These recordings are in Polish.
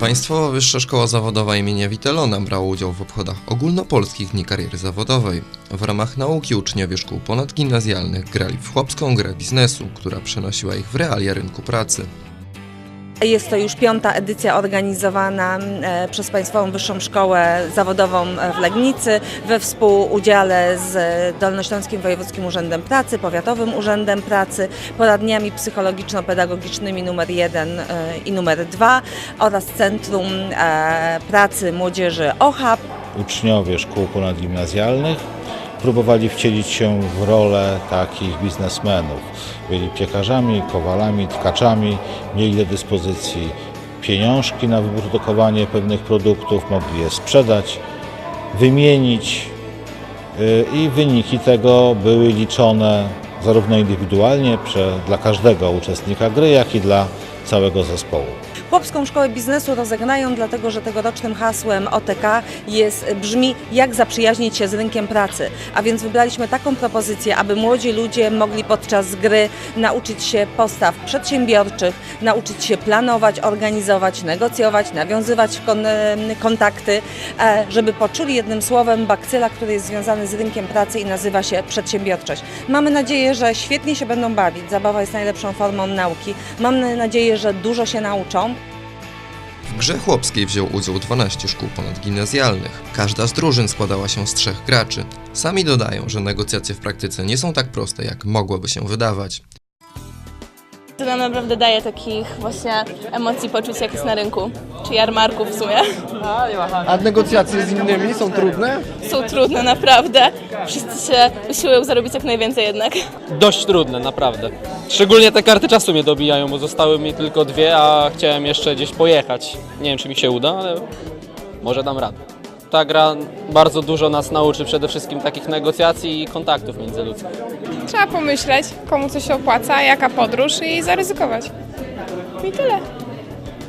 Państwowa Wyższa Szkoła Zawodowa imienia Witelona brała udział w obchodach ogólnopolskich Dni Kariery Zawodowej. W ramach nauki uczniowie szkół ponadgimnazjalnych grali w chłopską grę biznesu, która przenosiła ich w realia rynku pracy. Jest to już piąta edycja organizowana e, przez Państwową Wyższą Szkołę Zawodową e, w Legnicy we współudziale z Dolnośląskim Wojewódzkim Urzędem Pracy, Powiatowym Urzędem Pracy, poradniami psychologiczno-pedagogicznymi numer 1 i numer 2 oraz Centrum e, Pracy Młodzieży OHAP. uczniowie szkół ponadgimnazjalnych próbowali wcielić się w rolę takich biznesmenów. Byli piekarzami, kowalami, tkaczami, mieli do dyspozycji pieniążki na wyprodukowanie pewnych produktów, mogli je sprzedać, wymienić y, i wyniki tego były liczone zarówno indywidualnie dla każdego uczestnika gry, jak i dla całego zespołu. Chłopską Szkołę Biznesu rozegrają, dlatego że tegorocznym hasłem OTK jest, brzmi jak zaprzyjaźnić się z rynkiem pracy. A więc wybraliśmy taką propozycję, aby młodzi ludzie mogli podczas gry nauczyć się postaw przedsiębiorczych, nauczyć się planować, organizować, negocjować, nawiązywać kon, kontakty, e, żeby poczuli jednym słowem bakcyla, który jest związany z rynkiem pracy i nazywa się przedsiębiorczość. Mamy nadzieję, że świetnie się będą bawić. Zabawa jest najlepszą formą nauki. Mam nadzieję, że dużo się nauczą. Grze chłopskiej wziął udział 12 szkół ponadgimnazjalnych. Każda z drużyn składała się z trzech graczy. Sami dodają, że negocjacje w praktyce nie są tak proste, jak mogłoby się wydawać. To nam naprawdę daje takich właśnie emocji, poczuć jak jest na rynku, czy jarmarku w sumie. A negocjacje z innymi są trudne? Są trudne naprawdę. Wszyscy się usiłują zarobić jak najwięcej jednak. dość trudne, naprawdę. Szczególnie te karty czasu mnie dobijają, bo zostały mi tylko dwie, a chciałem jeszcze gdzieś pojechać. Nie wiem, czy mi się uda, ale może dam radę. Ta gra bardzo dużo nas nauczy przede wszystkim takich negocjacji i kontaktów międzyludzkich. Trzeba pomyśleć, komu co się opłaca, jaka podróż i zaryzykować. I tyle.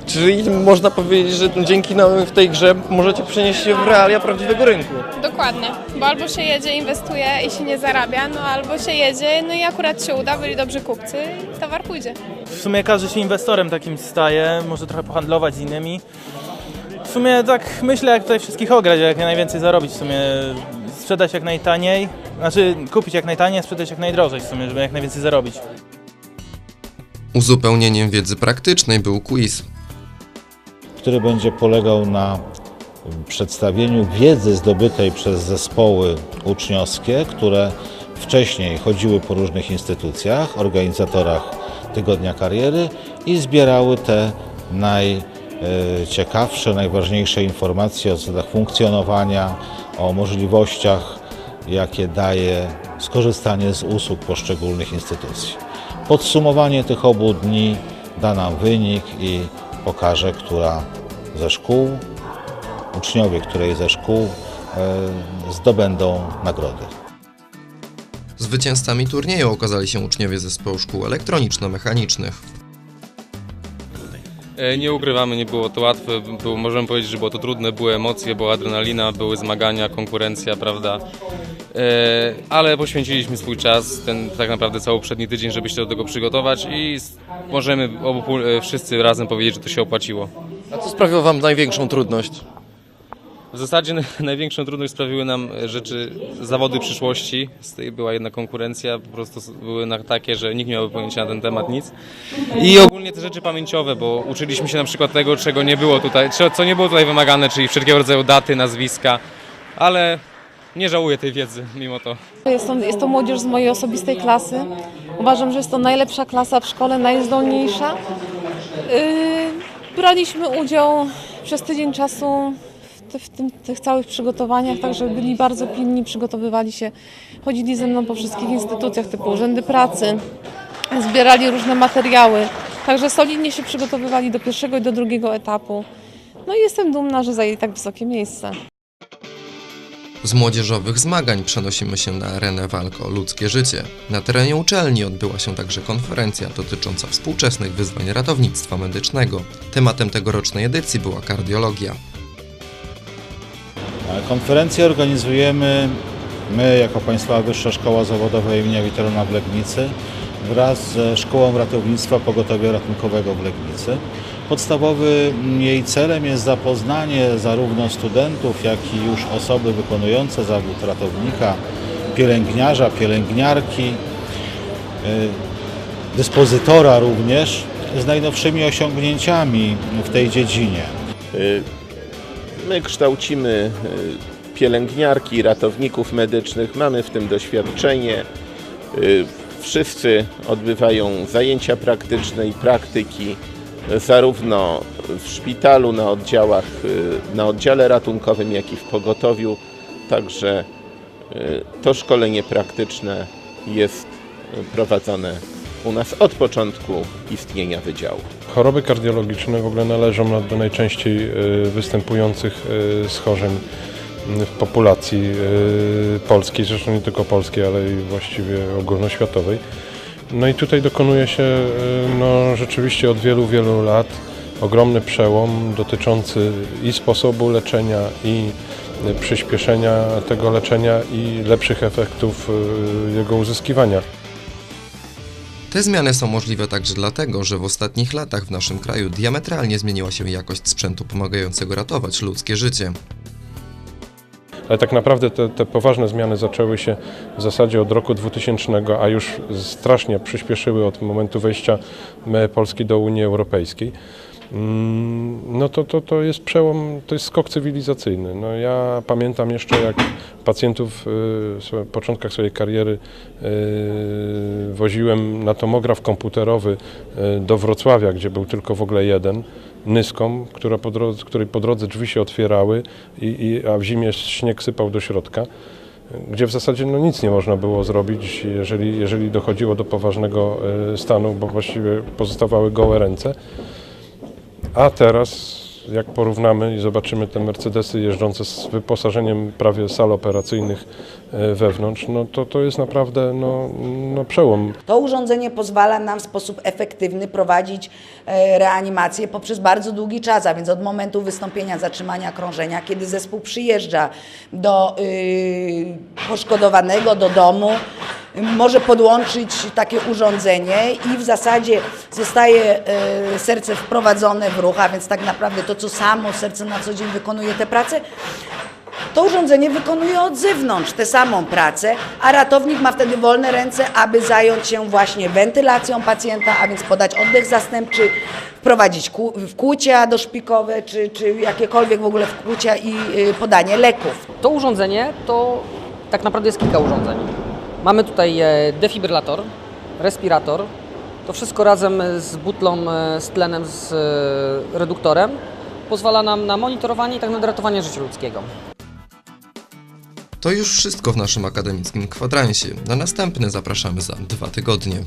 Czyli można powiedzieć, że dzięki nam w tej grze możecie przenieść się w realia prawdziwego rynku. Dokładnie. Bo albo się jedzie, inwestuje i się nie zarabia, no albo się jedzie, no i akurat się uda, byli dobrzy kupcy i towar pójdzie. W sumie każdy się inwestorem takim staje, może trochę pohandlować z innymi. W sumie tak myślę, jak tutaj wszystkich ograć, jak najwięcej zarobić w sumie. Sprzedać jak najtaniej, znaczy kupić jak najtaniej, a sprzedać jak najdrożej w sumie, żeby jak najwięcej zarobić. Uzupełnieniem wiedzy praktycznej był quiz. który będzie polegał na przedstawieniu wiedzy zdobytej przez zespoły uczniowskie, które wcześniej chodziły po różnych instytucjach, organizatorach Tygodnia Kariery i zbierały te najciekawsze, najważniejsze informacje o zasadach funkcjonowania, o możliwościach, jakie daje skorzystanie z usług poszczególnych instytucji. Podsumowanie tych obu dni da nam wynik i pokaże, która ze szkół, uczniowie której ze szkół e, zdobędą nagrody. Zwycięzcami turnieju okazali się uczniowie zespołu szkół elektroniczno-mechanicznych. E, Nie ukrywamy, nie było to łatwe. Było, możemy powiedzieć, że było to trudne, były emocje, była adrenalina, były zmagania, konkurencja, prawda? E, Ale poświęciliśmy swój czas, ten tak naprawdę cały przedni tydzień, żeby się do tego przygotować i możemy obu, e, wszyscy razem powiedzieć, że to się opłaciło. A co sprawiło Wam największą trudność? W zasadzie na- największą trudność sprawiły nam rzeczy, zawody przyszłości. Była jedna konkurencja, po prostu były takie, że nikt nie miał pojęcia na ten temat nic. I ogólnie te rzeczy pamięciowe, bo uczyliśmy się na przykład tego, czego nie było tutaj, co nie było tutaj wymagane, czyli wszelkiego rodzaju daty, nazwiska, ale nie żałuję tej wiedzy mimo to. Jest to, jest to młodzież z mojej osobistej klasy. Uważam, że jest to najlepsza klasa w szkole, najzdolniejsza. Yy, braliśmy udział przez tydzień czasu w, tym, tych całych przygotowaniach, także byli bardzo pilni, przygotowywali się, chodzili ze mną po wszystkich instytucjach typu urzędy pracy, zbierali różne materiały, także solidnie się przygotowywali do pierwszego i do drugiego etapu. No i jestem dumna, że zajęli tak wysokie miejsce. Z młodzieżowych zmagań przenosimy się na arenę walk o ludzkie życie. Na terenie uczelni odbyła się także konferencja dotycząca współczesnych wyzwań ratownictwa medycznego. Tematem tegorocznej edycji była kardiologia. Konferencję organizujemy my jako Państwowa Wyższa Szkoła Zawodowa im. Witelona w Legnicy wraz ze Szkołą Ratownictwa Pogotowia Ratunkowego w Legnicy. Podstawowym jej celem jest zapoznanie zarówno studentów, jak i już osoby wykonujące zawód ratownika, pielęgniarza, pielęgniarki, y, dyspozytora również z najnowszymi osiągnięciami w tej dziedzinie. My kształcimy y, pielęgniarki, ratowników medycznych, mamy w tym doświadczenie. Y, Wszyscy odbywają zajęcia praktyczne i praktyki zarówno w szpitalu, na oddziałach, y, na oddziale ratunkowym, jak i w pogotowiu. Także to szkolenie praktyczne jest prowadzone u nas od początku istnienia wydziału. Choroby kardiologiczne w ogóle należą na- do najczęściej y, występujących y, schorzeń w populacji y, polskiej, zresztą nie tylko polskiej, ale i właściwie ogólnoświatowej. No i tutaj dokonuje się no, rzeczywiście od wielu, wielu lat ogromny przełom dotyczący i sposobu leczenia, i przyspieszenia tego leczenia, i lepszych efektów jego uzyskiwania. Te zmiany są możliwe także dlatego, że w ostatnich latach w naszym kraju diametralnie zmieniła się jakość sprzętu pomagającego ratować ludzkie życie. Ale tak naprawdę te, te poważne zmiany zaczęły się w zasadzie od roku 2000, a już strasznie przyspieszyły od momentu wejścia e, Polski do Unii Europejskiej. Mm, No to, to, to jest przełom, to jest skok cywilizacyjny. No ja pamiętam jeszcze jak pacjentów y, w początkach swojej kariery y, woziłem na tomograf komputerowy y, do Wrocławia, gdzie był tylko w ogóle jeden, Nyskom, która po drodze, której po drodze drzwi się otwierały, i, i, a w zimie śnieg sypał do środka, gdzie w zasadzie no, nic nie można było zrobić, jeżeli, jeżeli dochodziło do poważnego stanu, bo właściwie pozostawały gołe ręce. A teraz, jak porównamy i zobaczymy te Mercedesy jeżdżące z wyposażeniem prawie sal operacyjnych e, wewnątrz, no to to jest naprawdę no, no przełom. To urządzenie pozwala nam w sposób efektywny prowadzić e, reanimację poprzez bardzo długi czas, a więc od momentu wystąpienia zatrzymania krążenia, kiedy zespół przyjeżdża do y, poszkodowanego, do domu, może podłączyć takie urządzenie i w zasadzie zostaje e, serce wprowadzone w ruch, a więc tak naprawdę to, co samo serce na co dzień wykonuje tę pracę, to urządzenie wykonuje od zewnątrz tę samą pracę, a ratownik ma wtedy wolne ręce, aby zająć się właśnie wentylacją pacjenta, a więc podać oddech zastępczy, wprowadzić kłu- wkłucia doszpikowe, czy, czy jakiekolwiek w ogóle wkłucia i y, podanie leków. To urządzenie to tak naprawdę jest kilka urządzeń. Mamy tutaj e, defibrylator, respirator. To wszystko razem z butlą e, z tlenem, z e, reduktorem pozwala nam na monitorowanie i tak naprawdę ratowanie życia ludzkiego. To już wszystko w naszym akademickim kwadransie. Na następny zapraszamy za dwa tygodnie.